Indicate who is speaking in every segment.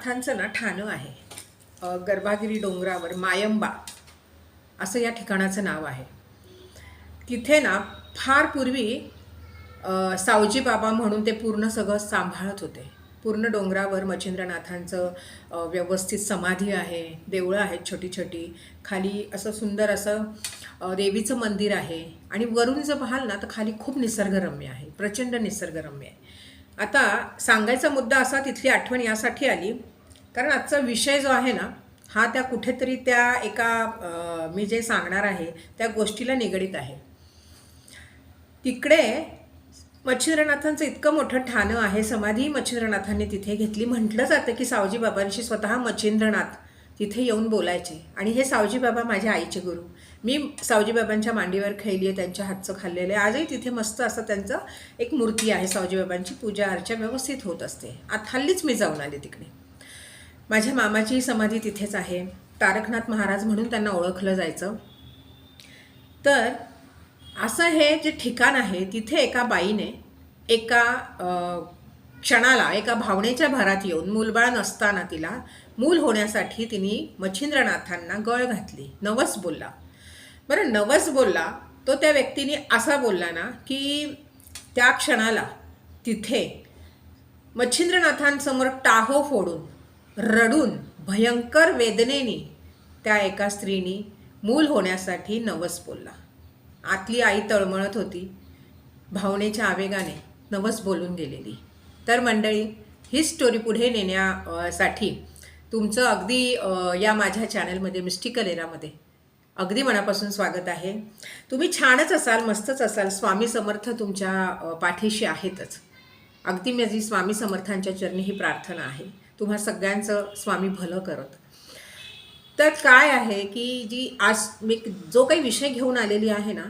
Speaker 1: नाथांचं ना ठाणं आहे. गर्भागिरी डोंगरावर मायंबा असं या ठिकाणाचं नाव आहे. तिथे ना फार पूर्वी सावजी बाबा म्हणून ते पूर्ण सगळं सांभाळत होते. पूर्ण डोंगरावर मच्छिंद्रनाथांचं व्यवस्थित समाधी आहे देवळं आहेत छोटी छोटी खाली असं सुंदर असं देवीचं मंदिर आहे. आणि वरून जर पाहाल ना तर खाली खूप निसर्गरम्य आहे प्रचंड निसर्गरम्य आहे. आता सांगायचा मुद्दा असा तिथली आठवण यासाठी आली. कारण आजचा विषय जो आहे ना हा त्या कुठेतरी त्या एका मी जे सांगणार आहे त्या गोष्टीला निगडीत आहे. तिकडे मच्छिंद्रनाथांचं इतकं मोठं ठाणं आहे समाधी मच्छिंद्रनाथांनी तिथे घेतली. म्हटलं जातं की सावजी बाबांशी स्वतः मच्छिंद्रनाथ तिथे येऊन बोलायचे. आणि हे सावजी बाबा माझ्या आईचे गुरु. मी सावजीबाबांच्या मांडीवर खेळली आहे त्यांच्या हातचं खाल्लेलं आहे. आजही तिथे मस्त असं त्यांचं एक मूर्ती आहे सावजीबाबांची. पूजा अर्चा व्यवस्थित होत असते. आत हल्लीच मी जाऊन आले तिकडे. माझ्या मामाची समाधी तिथेच आहे. तारकनाथ महाराज म्हणून त्यांना ओळखलं जायचं. तर असं हे जे ठिकाण आहे तिथे एका बाईने एका क्षणाला एका भावनेच्या भरात येऊन मूलबाळ नसताना तिला मूल होण्यासाठी तिने मच्छिंद्रनाथांना गळ घातली. नवस बोलला. बरं नवस बोलला तो त्या व्यक्तीने असा बोलला ना की त्या क्षणाला तिथे मच्छिंद्रनाथांसमोर टाहो फोडून रडून भयंकर वेदनेने त्या एका स्त्रीने मूल होण्यासाठी नवस बोलला. आतली आई तळमळत होती. भावनेच्या आवेगाने नवस बोलून गेलेली. तर मंडळी ही स्टोरी पुढे नेण्यासाठी तुमचं अगदी या माझ्या चॅनलमध्ये मिस्टिकल एरामध्ये अगदी मनापासून स्वागत आहे. तुम्ही छानच असाल मस्तच असाल. स्वामी समर्थ तुमच्या पाठीशी आहेतच. अगदी माझी स्वामी समर्थांच्या चरणी ही प्रार्थना आहे. तुम्हा सगळ्यांचं स्वामी भलं करत. तर काय आहे की जी आज मी जो काही विषय घेऊन आलेली आहे ना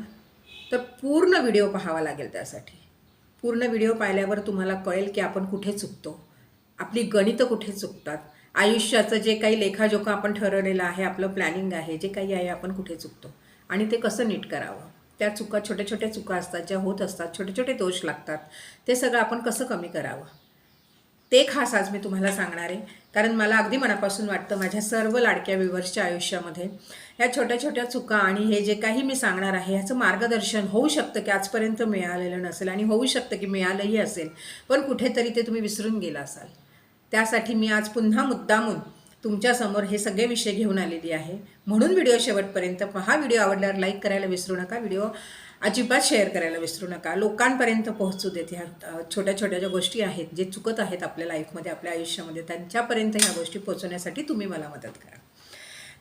Speaker 1: तर पूर्ण व्हिडिओ पाहावा लागेल त्यासाठी. पूर्ण व्हिडिओ पाहिल्यावर तुम्हाला कळेल की आपण कुठे चुकतो. आपली गणितं कुठे चुकतात. आयुष्याचं जे काही लेखाजोखा आपण ठरवलेलं आहे आपलं प्लॅनिंग आहे जे काही आहे आपण कुठे चुकतो आणि ते कसं नीट करावं? त्या चुका छोट्या छोट्या चुका असतात ज्या होत असतात छोटे छोटे दोष लागतात ते सगळं आपण कसं कमी करावं? ते खास आज मी तुम्हाला सांगणार आहे. कारण मला अगदी मनापासून वाटतं माझ्या सर्व लाडक्या व्ह्युअर्सच्या आयुष्यामध्ये ह्या छोट्या छोट्या चुका आणि हे जे काही मी सांगणार आहे ह्याचं मार्गदर्शन होऊ शकतं की आजपर्यंत मिळालेलं नसेल आणि होऊ शकतं की मिळालंही असेल पण कुठेतरी ते तुम्ही विसरून गेला असाल. त्यासाठी मी आज पुन्हा मुद्दामून तुमच्यासमोर हे सगळे विषय घेऊन आलेली आहे. म्हणून व्हिडिओ शेवटपर्यंत पहा व्हिडिओ आवडल्यावर लाईक करायला विसरू नका. व्हिडिओ अजिबात शेअर करायला विसरू नका. लोकांपर्यंत पोहोचू देत ह्या छोट्या छोट्या ज्या गोष्टी आहेत जे चुकत आहेत आपल्या लाईफमध्ये आपल्या आयुष्यामध्ये त्यांच्यापर्यंत ह्या गोष्टी पोहोचवण्यासाठी तुम्ही मला मदत करा.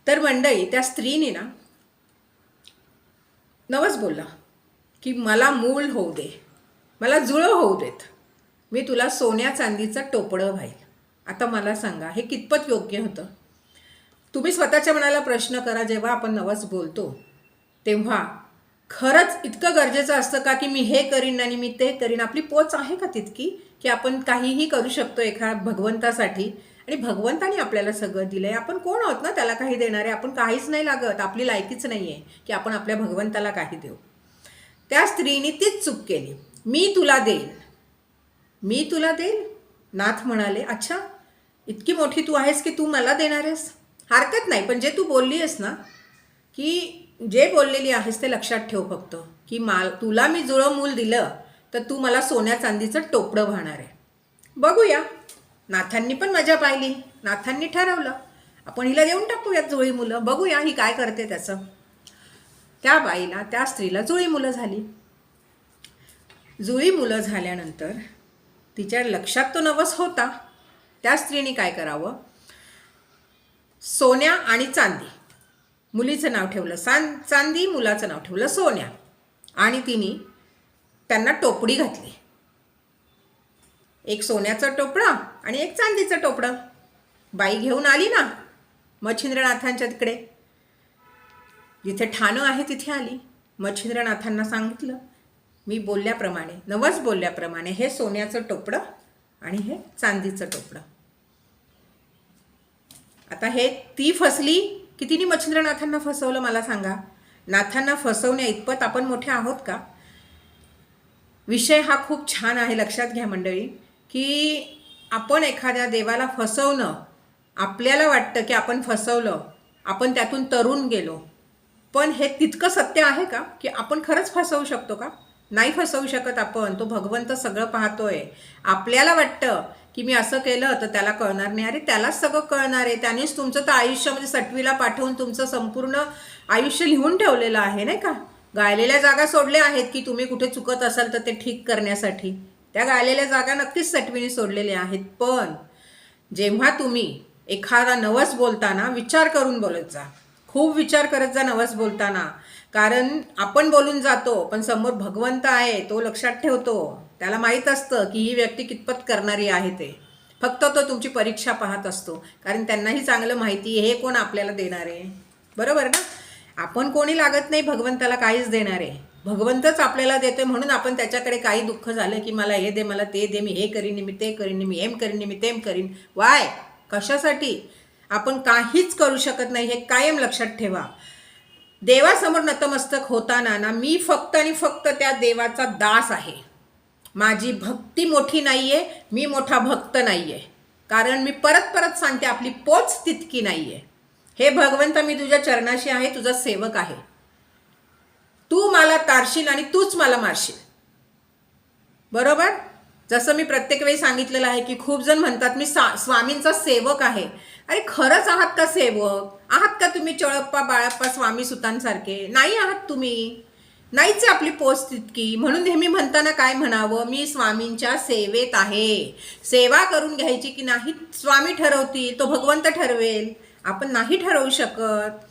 Speaker 1: तर मंडळी त्या स्त्रीने ना नवस बोलला की मला मूल होऊ दे. मला जुळं होऊ देत. मी तुला सोन्या चांदीचं टोपडं व्हाईल आता मला सांगा हे कितपत योग्य होतं? तुम्ही स्वतःच्या मनाला प्रश्न करा जेव्हा आपण नवस बोलतो. तेव्हा खरंच इतकं गरजेचं असतं का की मी हे करीन आणि मी ते करीन? आपली पोच आहे का तितकी? की आपण काहीही करू शकतो एका भगवंतासाठी आणि भगवंताने आपल्याला सगळं दिलं आहे आपण कोण आहोत ना त्याला काही देणारे आपण काहीच नाही लागत. आपली लायकीच नाही आहे की आपण आपल्या भगवंताला काही देऊ. त्या स्त्रीने तीच चूक केली. मी तुला देईन. मी तुला देईन? नाथ म्हणाले अच्छा इतकी मोठी तू आहेस की तू मला देणार आहेस? हरकत नाही पण जे तू बोलली आहेस ना की जे बोललेली आहेस ते लक्षात ठेव फक्त की माल तुला मी जुळं मूल दिलं तर तू मला सोन्या चांदीचं टोपडं वाहणार आहे. बघूया. नाथांनी पण मजा पाहिली. नाथांनी ठरवलं. आपण हिला देऊन टाकूयात जुळी मुलं. बघूया ही काय करते त्याचं. त्या बाईला त्या स्त्रीला जुळी मुलं झाली. जुळी मुलं झाल्यानंतर तिच्या लक्षात तो नवस होता. त्या स्त्रीने काय करावं? सोन्या आणि चांदी. मुलीचं नाव ठेवलं. सां चांदी मुलाचं नाव ठेवलं सोन्या. आणि तिने त्यांना टोपडी घातली. एक सोन्याचं टोपडं आणि एक चांदीचं टोपडं. बाई घेऊन आली ना मच्छिंद्रनाथांच्या तिकडे. जिथे ठाणं आहे तिथे आली. मच्छिंद्रनाथांना सांगितलं मी बोलल्याप्रमाणे नवस बोलल्याप्रमाणे हे सोन्याचं टोपडं आणि हे चांदीचं टोपडं. आता हे ती फसली की तिने मच्छिंद्रनाथांना फसवलं मला सांगा. नाथांना फसवण्या इतपत आपण मोठे आहोत का? विषय हा खूप छान आहे लक्षात घ्या मंडळी की आपण एखाद्या देवाला फसवणं आपल्याला वाटतं की आपण फसवलं आपण त्यातून तरुण गेलो. पण हे तितकं सत्य आहे का? की आपण खरंच फसवू शकतो का? नाही फसवू शकत आपण. तो भगवंत सगळं पाहतोय. आपल्याला वाटतं की मी असं केलं तर त्याला कळणार नाही. अरे त्यालाच सगळं कळणार आहे. त्यानेच तुमचं तर आयुष्य म्हणजे सटवीला पाठवून तुमचं संपूर्ण आयुष्य लिहून ठेवलेलं आहे नाही का? गायलेल्या जागा सोडल्या आहेत की तुम्ही कुठे चुकत असाल तर ते ठीक करण्यासाठी. त्या गायलेल्या जागा नक्कीच सटवीने सोडलेल्या आहेत. पण जेव्हा तुम्ही एखादा नवस बोलताना विचार करून बोलत जा. खूप विचार करत जा नवस बोलताना. कारण आपण बोलून जातो पण समोर भगवंत आहे तो लक्षात ठेवतो. त्याला माहीत असतं की ही व्यक्ती कितपत करणारी आहे ते. फक्त तो तुमची परीक्षा पाहत असतो. कारण त्यांनाही चांगलं माहिती हे कोण आपल्याला देणार आहे? बरोबर ना? आपण कोणी लागत नाही भगवंताला काहीच देणार आहे. भगवंतच आपल्याला देतोय म्हणून आपण त्याच्याकडे काही दुःख झालं की मला हे दे मला ते दे मी हे करीन मी ते करीन मी एम करीन मी तेम करीन. वाय कशासाठी? आपण काहीच करू शकत नाही हे कायम लक्षात ठेवा. देवासमोर नतमस्तक होताना ना मी फक्त आणि फक्त त्या देवाचा दास आहे. माझी भक्ती मोठी नाही आहे मी मोठा भक्त नाही आहे कारण मी परत परत सांगते आपली पोच तितकी नाही आहे हे भगवंत मी तुझ्या चरणाशी आहे तुझा सेवक आहे. तू मला तारशील आणि तूच मला मारशील. बरोबर? जसं मी प्रत्येक वेळी सांगितलेलं आहे की खूप जण म्हणतात मी सा स्वामींचा सेवक आहे. अरे खरंच आहात का सेवक? आहात का तुम्ही चळप्पा बाळप्पा स्वामी सुतांसारखे? नाही आहात तुम्ही. नाहीच आपली पोस्ट तितकी म्हणून नेहमी म्हणताना काय म्हणावं? मी स्वामींच्या सेवेत आहे. सेवा करून घ्यायची की नाही स्वामी ठरवतील तो भगवंत ठरवेल. आपण नाही ठरवू शकत.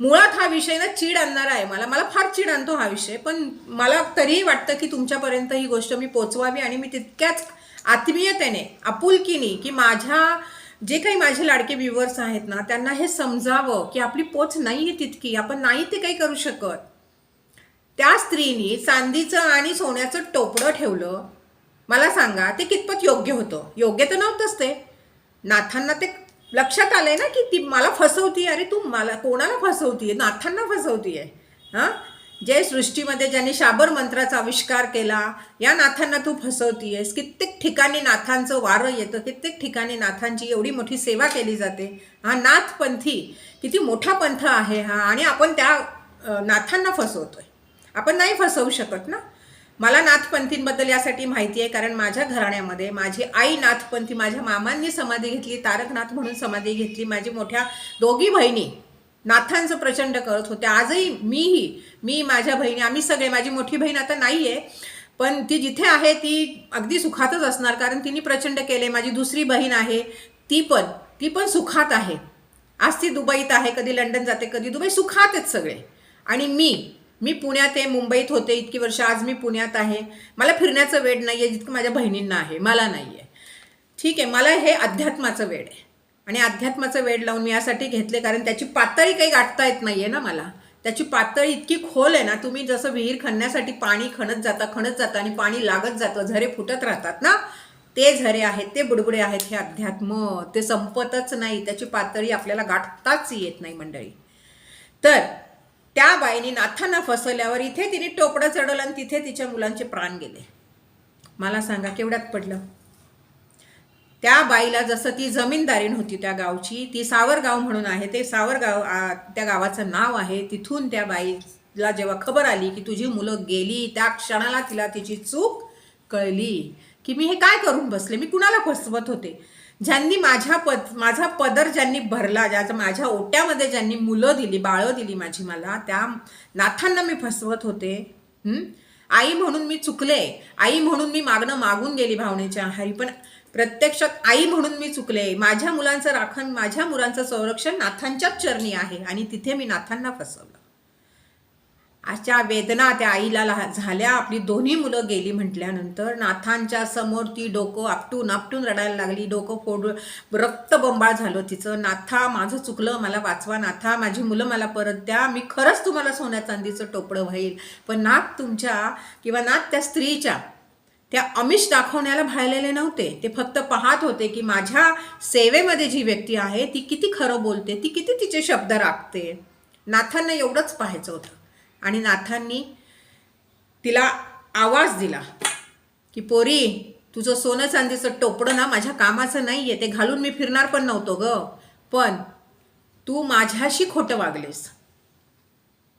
Speaker 1: मुळात हा विषय ना चीड आणणारा आहे. मला मला फार चीड आणतो हा विषय. पण मला तरीही वाटतं की तुमच्यापर्यंत ही गोष्ट मी पोचवावी आणि मी तितक्याच आत्मीयतेने आपुलकीने की माझ्या जे काही माझे लाडके व्ह्युअर्स आहेत ना त्यांना हे समजावं की आपली पोच नाही आहे तितकी आपण नाही ते काही करू शकत. त्या स्त्रीनी चांदीचं आणि सोन्याचं टोपडं ठेवलं. मला सांगा ते कितपत योग्य होतं? योग्य तर नव्हतंच ते. नाथांना ते लक्षात आलं आहे ना की ती मला फसवती अरे तू मला कोणाला फसवतीये? नाथांना फसवतीये. हां? जे सृष्टीमध्ये ज्यांनी शाबर मंत्राचा आविष्कार केला या नाथांना तू फसवतीयस. कित्येक ठिकाणी नाथांचं वारं येतं कित्येक ठिकाणी नाथांची एवढी मोठी सेवा केली जाते. हा नाथपंथी किती मोठा पंथ आहे हा आणि आपण त्या नाथांना नाथांना फसवतोय. आपण नाही फसवू शकत ना? मला नाथपंथींबद्दल यासाठी माहिती आहे कारण माझ्या घराण्यामध्ये माझी आई नाथपंथी माझ्या मामांनी समाधी घेतली तारकनाथ म्हणून समाधी घेतली माझी मोठ्या दोघी बहिणी नाथांचं प्रचंड करत होत्या आजही मीही मी माझ्या बहिणी आम्ही सगळे माझी मोठी बहीण आता नाही आहे पण ती जिथे आहे ती अगदी सुखातच असणार कारण तिने प्रचंड केले माझी दुसरी बहीण आहे ती पण ती पण सुखात आहे. आज ती दुबईत आहे कधी लंडन जाते कधी दुबई सुखात आहेत सगळे. आणि मी मी पुण्यात आहे मुंबईत होते इतकी वर्ष आज मी पुण्यात आहे. मला फिरण्याचं वेळ नाही आहे जितकं माझ्या बहिणींना आहे मला नाही आहे ठीक आहे मला हे अध्यात्माचं वेळ आहे. आणि अध्यात्माचं वेळ लावून मी यासाठी घेतले कारण त्याची पातळी काही गाठता येत नाही आहे ना मला. त्याची पातळी इतकी खोल आहे ना तुम्ही जसं विहीर खणण्यासाठी पाणी खणत जाता खणत जाता आणि पाणी लागत जातं झरे फुटत राहतात ना ते झरे आहेत ते बुडबुडे आहेत हे अध्यात्म ते संपतच नाही त्याची पातळी आपल्याला गाठताच येत नाही मंडळी. तर त्या बाईने नाथांना फसवल्यावर इथे तिने टोपडं चढवलं आणि तिथे तिच्या मुलांचे प्राण गेले. मला सांगा केवढ्यात पडलं? त्या बाईला जसं ती जमीनदारीण होती त्या गावची ती सावरगाव म्हणून आहे ते सावरगाव त्या गावाचं नाव आहे. तिथून त्या बाईला जेव्हा खबर आली की तुझी मुलं गेली त्या क्षणाला तिला तिची चूक कळली की मी हे काय करून बसले? मी कुणाला फसवत होते? ज्यांनी माझ्या पद माझा पदर ज्यांनी भरला ज्याच्या माझ्या ओट्यामध्ये ज्यांनी मुलं दिली बाळं दिली माझी मला त्या नाथांना मी फसवत होते. आई म्हणून मी चुकले. आई म्हणून मी मागणं मागून गेली भावनेच्या आहारी. पण प्रत्यक्षात आई म्हणून मी चुकले. माझ्या मुलांचं राखण माझ्या मुलांचं संरक्षण नाथांच्याच चरणी आहे आणि तिथे मी नाथांना फसवलं. अशा वेदना त्या आईला झाल्या. आपली दोन्ही मुलं गेली म्हटल्यानंतर नाथांच्या समोर ती डोकं आपटून आपटून रडायला लागली. डोकं फोड रक्तबंबाळ झालं तिचं. नाथा माझं चुकलं. मला वाचवा नाथा. माझी मुलं मला परत द्या. मी खरंच तुम्हाला सोन्या चांदीचं टोपडं व्हाईल. पण नाथ तुमच्या किंवा नाथ त्या स्त्रीच्या त्या अमिष दाखवण्याला भाळलेले नव्हते. ते फक्त पाहत होते की माझ्या सेवेमध्ये जी व्यक्ती आहे ती किती खरं बोलते ती किती तिचे शब्द राखते. नाथांना एवढंच पाहायचं होतं. आणि नाथांनी तिला आवाज दिला की पोरी तुझं सोनं चांदीचं टोपडं ना माझ्या कामाचं नाही आहे ते घालून मी फिरणार पण नव्हतो ग. पण तू माझ्याशी खोटं वागलेस.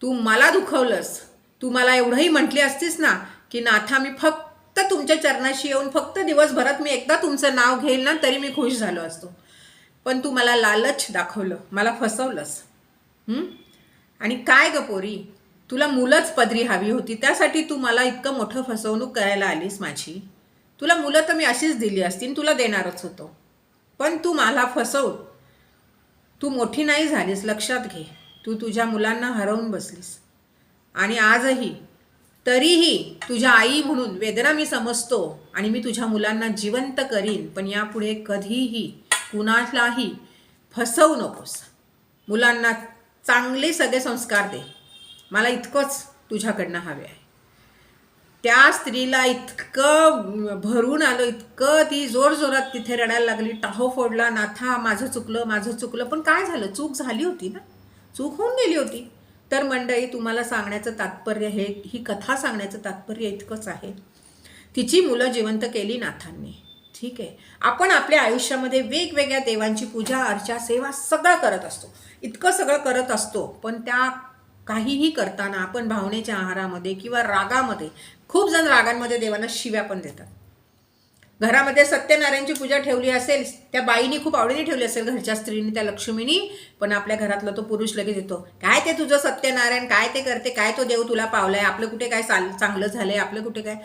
Speaker 1: तू मला दुखवलंस. तू मला एवढंही म्हटली असतीस ना की नाथा मी फक्त तुमच्या चरणाशी येऊन फक्त दिवसभरात मी एकदा तुमचं नाव घेईल ना तरी मी खुश झालो असतो. पण तू मला लालच दाखवलं मला फसवलंस. आणि काय ग पोरी? तुला मुलंच पदरी हवी होती त्यासाठी तू मला इतकं मोठं फसवणूक करायला आलीस माझी. तुला मुलं तर मी अशीच दिली असती तुला देणारच होतो. पण तू मला फसव तू मोठी नाही झालीस लक्षात घे. तू तुझ्या मुलांना हरवून बसलीस. आणि आजही तरीही तुझ्या आई म्हणून वेदना मी समजतो आणि मी तुझ्या मुलांना जिवंत करीन पण यापुढे कधीही कुणालाही फसवू नकोस. मुलांना चांगले सगळे संस्कार दे. मला इतकंच तुझ्याकडनं हवे आहे. त्या स्त्रीला इतकं भरून आलं इतकं ती जोरजोरात तिथे रडायला लागली. टाहो फोडला नाथा माझं चुकलं माझं चुकलं. पण काय झालं? चूक झाली होती ना? चूक होऊन गेली होती. तर मंडळी तुम्हाला सांगण्याचं तात्पर्य हे ही कथा सांगण्याचं तात्पर्य इतकंच आहे. तिची मुलं जिवंत केली नाथांनी. ठीक आहे? आपण आपल्या आयुष्यामध्ये वेगवेगळ्या देवांची पूजा अर्चा सेवा सगळं करत असतो. इतकं सगळं करत असतो पण त्या काहीही करताना आपण भावनेच्या आहारामध्ये किंवा रागामध्ये खूप जण रागांमध्ये देवांना शिव्या पण देतात. घरामध्ये सत्यनारायणची पूजा ठेवली असेल त्या बाईनी खूप आवडीने ठेवली असेल घरच्या स्त्रीने त्या लक्ष्मीनी पण आपल्या घरातला तो पुरुष लगेच येतो. काय ते तुझं सत्यनारायण? काय ते करते? काय तो देव तुला पावलाय? आपलं कुठे काय चाल चांगलं झालंय? आपलं कुठे काय?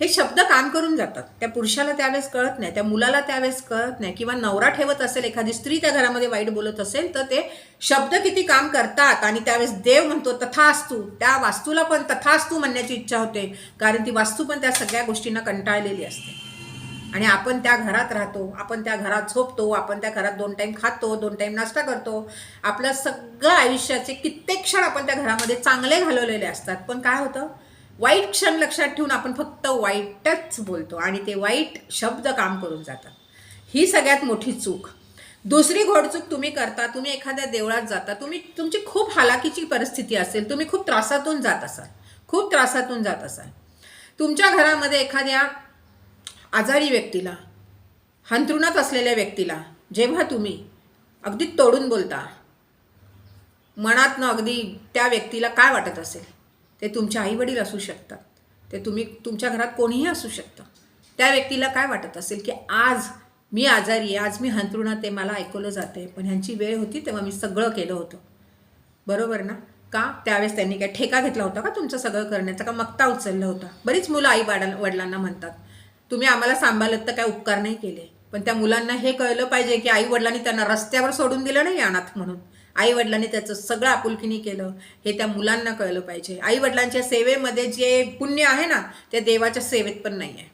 Speaker 1: हे शब्द काम करून जातात. त्या पुरुषाला त्यावेळेस कळत नाही त्या मुलाला त्यावेळेस कळत नाही किंवा नवरा ठेवत असेल एखादी स्त्री त्या घरामध्ये वाईट बोलत असेल तर ते शब्द किती काम करतात आणि त्यावेळेस देव म्हणतो तथास्तू. त्या वास्तूला पण तथास्तू म्हणण्याची इच्छा होते कारण ती वास्तू पण त्या सगळ्या गोष्टींना कंटाळलेली असते. आणि आपण त्या घरात राहतो आपण त्या घरात झोपतो आपण त्या घरात दोन टाईम खातो दोन टाईम नाश्ता करतो. आपलं सगळं आयुष्याचे कित्येक क्षण आपण त्या घरामध्ये चांगले घालवलेले असतात. पण काय होतं? वाईट क्षण लक्षात ठेवून आपण फक्त वाईटच बोलतो आणि ते वाईट शब्द काम करून जातात. ही सगळ्यात मोठी चूक. दुसरी घोडचूक तुम्ही करता तुम्ही एखाद्या देवळात जाता तुम्ही तुमची खूप हालाकीची परिस्थिती असेल तुम्ही खूप त्रासातून जात असाल. खूप त्रासातून जात असाल. तुमच्या घरामध्ये एखाद्या आजारी व्यक्तीला हंतरुणात असलेल्या व्यक्तीला जेव्हा तुम्ही अगदी तोडून बोलता मनातनं अगदी त्या व्यक्तीला काय वाटत असेल? ते तुमचे आईवडील असू शकतात. ते तुम्ही तुमच्या घरात कोणीही असू शकतं. त्या व्यक्तीला काय वाटत असेल की आज मी आजारी आहे आज मी हंतरुणात आहे मला ऐकवलं जाते पण ह्यांची वेळ होती तेव्हा मी सगळं केलं होतं. बरोबर ना? का? त्यावेळेस त्यांनी काय ठेका घेतला होता का तुमचं सगळं करण्याचा? का मक्ता उचलला होता? बरीच मुलं आई वाडा वडिलांना म्हणतात. तुम्ही आम्हाला सांभाळत तर काय उपकार नाही केले. पण त्या मुलांना हे कळलं पाहिजे की आई वडिलांनी त्यांना रस्त्यावर सोडून दिलं नाही अनाथ म्हणून. आई वडिलांनी त्याचं सगळं आपुलकीने केलं हे त्या मुलांना कळलं पाहिजे. आई वडिलांच्या सेवेमध्ये जे पुण्य आहे ना ते देवाच्या सेवेत पण नाही आहे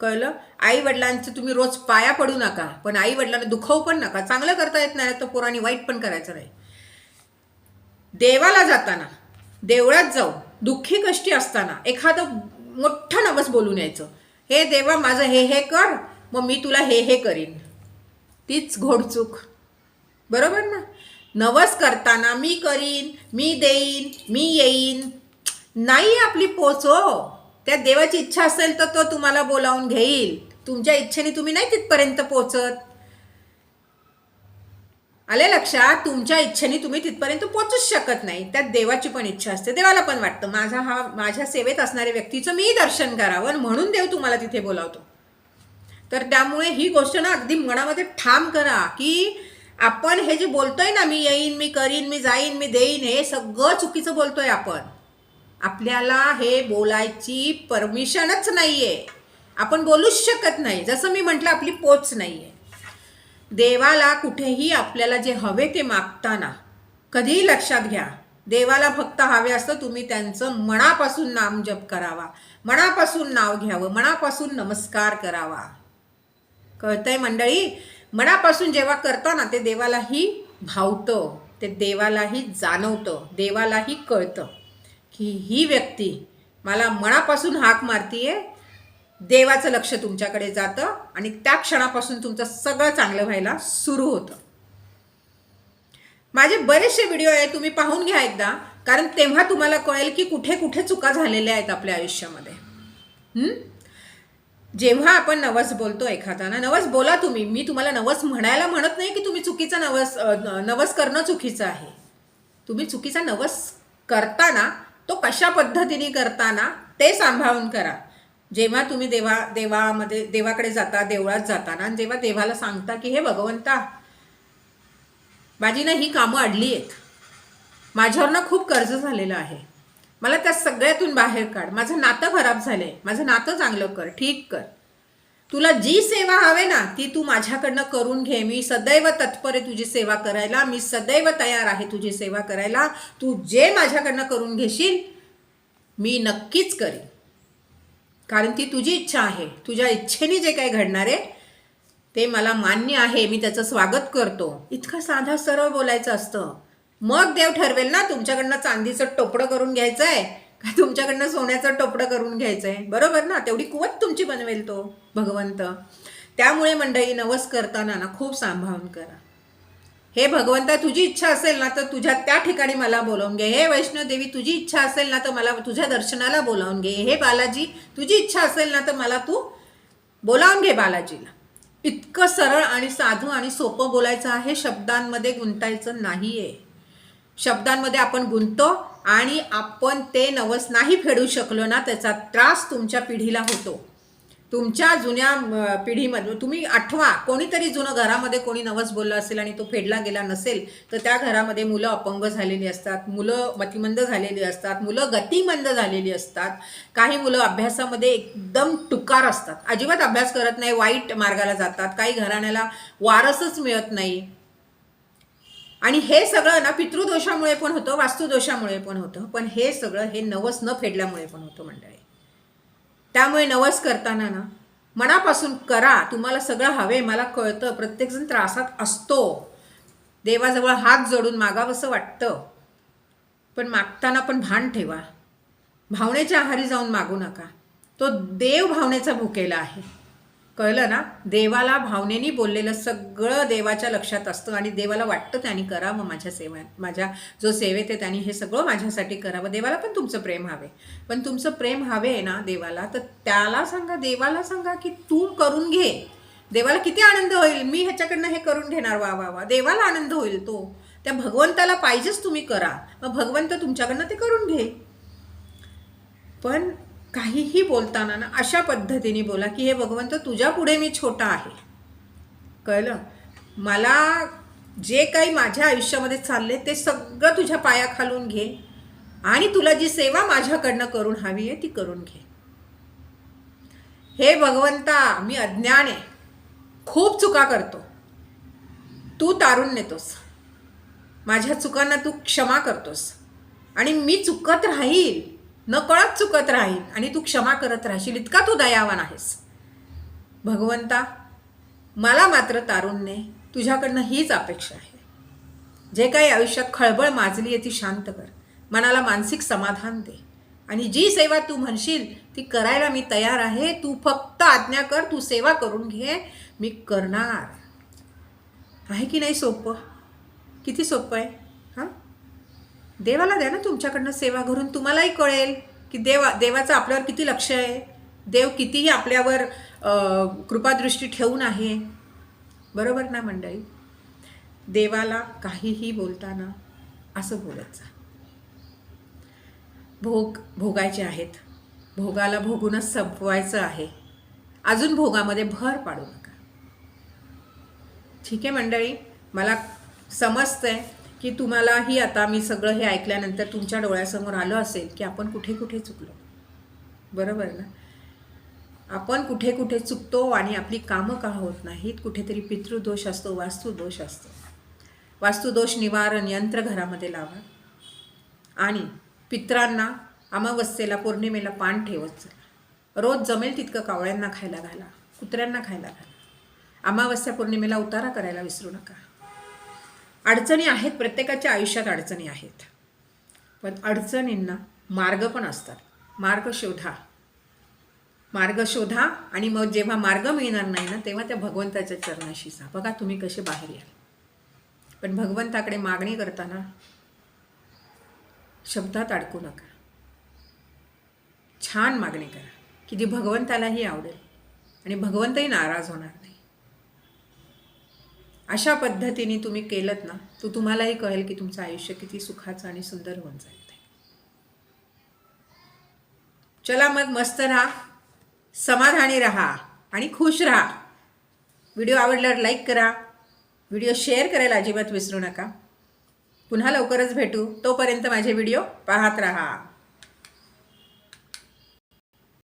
Speaker 1: कळलं? आई वडिलांचं तुम्ही रोज पाया पडू नका पण आई वडिलांना दुखवू पण नका. चांगलं करता येत नाही तर पोरांनी वाईट पण करायचं नाही. देवाला जाताना देवळात जाऊ दुःखी कष्टी असताना एखादं मोठं नवस बोलून यायचं. हे देवा माझं हे हे कर मग मी तुला हे हे करीन. तीच घोडचूक बरोबर ना? नवस करताना मी करीन मी देईन मी येईन. नाही आपली पोचो हो. त्या देवाची इच्छा असेल तर तो तुम्हाला बोलावून घेईल. तुमच्या इच्छेने तुम्ही नाही तिथपर्यंत पोचत. आले लक्षात? तुमच्या इच्छेने तुम्ही तिथपर्यंत पोचूच शकत नाही. त्यात देवाची पण इच्छा असते देवाला पण वाटतं. माझा हा माझ्या सेवेत असणाऱ्या व्यक्तीचं मी दर्शन करावं म्हणून देव तुम्हाला तिथे बोलावतो. तर त्यामुळे ही गोष्ट ना अगदी मनामध्ये ठाम करा की आपण हे जे बोलतोय ना मी येईन मी करीन मी जाईन मी देईन हे सगळं चुकीचं बोलतोय आपण. आपल्याला हे बोलायची परमिशनच नाही आहे आपण बोलूच शकत नाही. जसं मी म्हटलं आपली पोच नाही आहे देवाला कुठेही आपल्याला जे हवे ते मागताना कधीही लक्षात घ्या देवाला फक्त हवे असतं तुम्ही त्यांचं मनापासून नाम जप करावा मनापासून नाव घ्यावं मनापासून नमस्कार करावा. कळतंय मंडळी? मनापासून जेव्हा करता ना ते देवालाही भावतं ते देवालाही जाणवतं देवालाही कळतं की ही व्यक्ती मला मनापासून हाक मारतीये देवाचं लक्ष तुमच्याकडे जातं आणि त्या क्षणापासून तुमचं सगळं चांगलं व्हायला सुरू होतं. माझे बरेचसे व्हिडिओ आहे तुम्ही पाहून घ्या एकदा कारण तेव्हा तुम्हाला कळेल की कुठे कुठे चुका झालेल्या आहेत आपल्या आयुष्यामध्ये. जेव्हा आपण नवस बोलतो एखादा नवस बोला तुम्ही. मी तुम्हाला नवस म्हणायला म्हणत नाही की तुम्ही चुकीचा नवस नवस करणं चुकीचं आहे. तुम्ही चुकीचा नवस करताना तो कशा पद्धतीने करताना ते सांभाळून करा. जेव्हा तुम्ही देवा देवामध्ये देवाकडे जाता देवळात जाताना आणि जेव्हा देवाला सांगता की हे भगवंता माझी ना ही कामं अडली आहेत. माझ्यावर ना खूप कर्ज झालेलं आहे. मला त्या सगळ्यातून बाहेर काढ. माझं नातं खराब झालं आहे माझं नातं चांगलं कर ठीक कर. तुला जी सेवा हवे ना ती तू माझ्याकडनं करून घे. मी सदैव तत्पर आहे तुझी सेवा करायला मी सदैव तयार आहे तुझी सेवा करायला. तू जे माझ्याकडनं करून घेशील मी नक्कीच करीन. कारण ती तुझी इच्छा आहे तुझ्या इच्छेने जे काही घडणार आहे ते मला मान्य आहे मी त्याचं स्वागत करतो. इतकं साधा सरळ बोलायचं असतं. मग देव ठरवेल ना तुमच्याकडनं चांदीचं टोपडं करून घ्यायचं आहे का तुमच्याकडनं सोन्याचं टोपडं करून घ्यायचं आहे बरोबर ना? तेवढी कुवत तुमची बनवेल तो भगवंत. त्यामुळे मंडळी नवस करताना ना खूप सांभाळून करा. हे भगवंता तुझी इच्छा असेल ना तर तुझ्या त्या ठिकाणी मला बोलावून घे. हे वैष्णोदेवी तुझी इच्छा असेल ना तर मला तुझ्या दर्शनाला बोलावून घे. हे बालाजी तुझी इच्छा असेल ना तर मला तू बोलावून घे बालाजीला. इतकं सरळ आणि साधू आणि सोपं बोलायचं आहे शब्दांमध्ये गुंतायचं नाही आहे शब्दांमध्ये आपण गुंततो आणि आपण ते नवस नाही फेडू शकलो ना त्याचा त्रास तुमच्या पिढीला होतो. तुमच्या जुन्या पिढीमध्ये तुम्ही आठवा कोणीतरी जुनं घरामध्ये कोणी नवस बोललं असेल आणि तो फेडला गेला नसेल तर त्या घरामध्ये मुलं अपंग झालेली असतात मुलं मतिमंद झालेली असतात मुलं गतिमंद झालेली असतात. काही मुलं अभ्यासामध्ये एकदम टुकार असतात. अजिबात अभ्यास करत नाही वाईट मार्गाला जातात काही घराण्याला वारसच मिळत नाही. आणि हे सगळं ना पितृदोषामुळे पण होतं वास्तुदोषामुळे पण होतं पण हे सगळं हे नवस न फेडल्यामुळे पण होतं मंडळी. त्यामुळे नवस करताना ना मनापासून करा. तुम्हाला सगळं हवे मला कळतं. प्रत्येकजण त्रासात असतो. देवाजवळ हात जोडून मागावंसं वाटतं. पण मागताना पण भान ठेवा. भावनेच्या आहारी जाऊन मागू नका. तो देव भावनेचा भुकेला आहे. कळलं ना? देवाला भावनेनी बोललेलं सगळं देवाच्या लक्षात असतं आणि देवाला वाटतं त्यांनी करावं माझ्या सेवा माझ्या जो सेवेत आहे त्यांनी हे सगळं माझ्यासाठी करावं. देवाला पण तुमचं प्रेम हवे. पण तुमचं प्रेम हवे आहे ना देवाला तर त्याला सांगा देवाला सांगा की तू करून घे. देवाला किती आनंद होईल? मी ह्याच्याकडनं हे करून घेणार वा वा वा. देवाला आनंद होईल तो. त्या भगवंताला पाहिजेच तुम्ही करा. मग भगवंत तुमच्याकडनं ते करून घे. पण काहीही बोलताना ना अशा पद्धतीने बोला की हे भगवंत तुझ्या पुढे मी छोटा आहे. कळलं? मला जे काही माझ्या आयुष्यामध्ये चालले ते सगळं तुझ्या पायाखालून घे आणि तुला जी सेवा माझ्याकडनं करून हवी आहे ती करून घे. हे भगवंता मी अज्ञान आहे. खूप चुका करतो. तू तारून नेतोस माझ्या चुकांना तू क्षमा करतोस. आणि मी चुकत राहील. न चुकत राहील आणि तू क्षमा करत राहशील इतका तू दयावान आहेस. भगवंता मला मात्र तारुण्य तुझ्याकडनं हीच अपेक्षा आहे. जे काही आयुष्यात खळबळ माजली आहे ती शांत कर. मनाला मानसिक समाधान दे. आणि जी सेवा तू म्हणशील ती करायला मी तयार आहे. तू फक्त आज्ञा कर तू सेवा करून घे. मी करणार. आहे की नाही सोपं? किती सोपं आहे? देवाला द्या ना तुमच्याकडनं सेवा घरून तुम्हालाही कळेल की देवा देवाचं आपल्यावर किती लक्ष आहे. देव कितीही आपल्यावर कृपादृष्टी ठेवून आहे. बरोबर ना मंडळी? देवाला काहीही बोलताना असं बोलत जा. भोग भोगायचे आहेत. भोगाला भोगूनच संपवायचं आहे. अजून भोगामध्ये भर पाडू नका. ठीक आहे मंडळी? मला समजतं आहे की तुम्हालाही आता मी सगळं हे ऐकल्यानंतर तुमच्या डोळ्यासमोर आलं असेल की आपण कुठे कुठे चुकलो. बरोबर ना? आपण कुठे कुठे चुकतो आणि आपली कामं का होत नाहीत कुठेतरी पितृदोष असतो वास्तुदोष असतो. वास्तुदोष निवारण यंत्र घरामध्ये लावा. आणि पित्रांना अमावस्येला पौर्णिमेला पान ठेवत चला रोज जमेल तितकं कावळ्यांना खायला घाला कुत्र्यांना खायला घाला. अमावस्या पौर्णिमेला उतारा करायला विसरू नका. अडचणी आहेत प्रत्येकाच्या आयुष्यात अडचणी आहेत. पण अडचणींना मार्ग पण असतात. मार्ग शोधा. मार्ग शोधा आणि मग जेव्हा मार्ग मिळणार नाही ना तेव्हा त्या भगवंताच्या चरणाशी जा. बघा तुम्ही कसे बाहेर याल. पण भगवंताकडे मागणी करताना शब्दात अडकू नका. छान मागणी करा. की जी भगवंतालाही आवडेल. आणि भगवंतही नाराज होणार नाही. अशा पद्धतीने तुम्ही केलं ना तर तुम्हालाही कळेल की तुमचं आयुष्य किती सुखाचं आणि सुंदर होऊन जाईल चला मग मस्त राहा समाधानी राहा आणि खुश राहा. व्हिडिओ आवडल्यावर लाईक करा व्हिडिओ शेअर करायला अजिबात विसरू नका. पुन्हा लवकरच भेटू तोपर्यंत माझे व्हिडिओ पाहत राहा.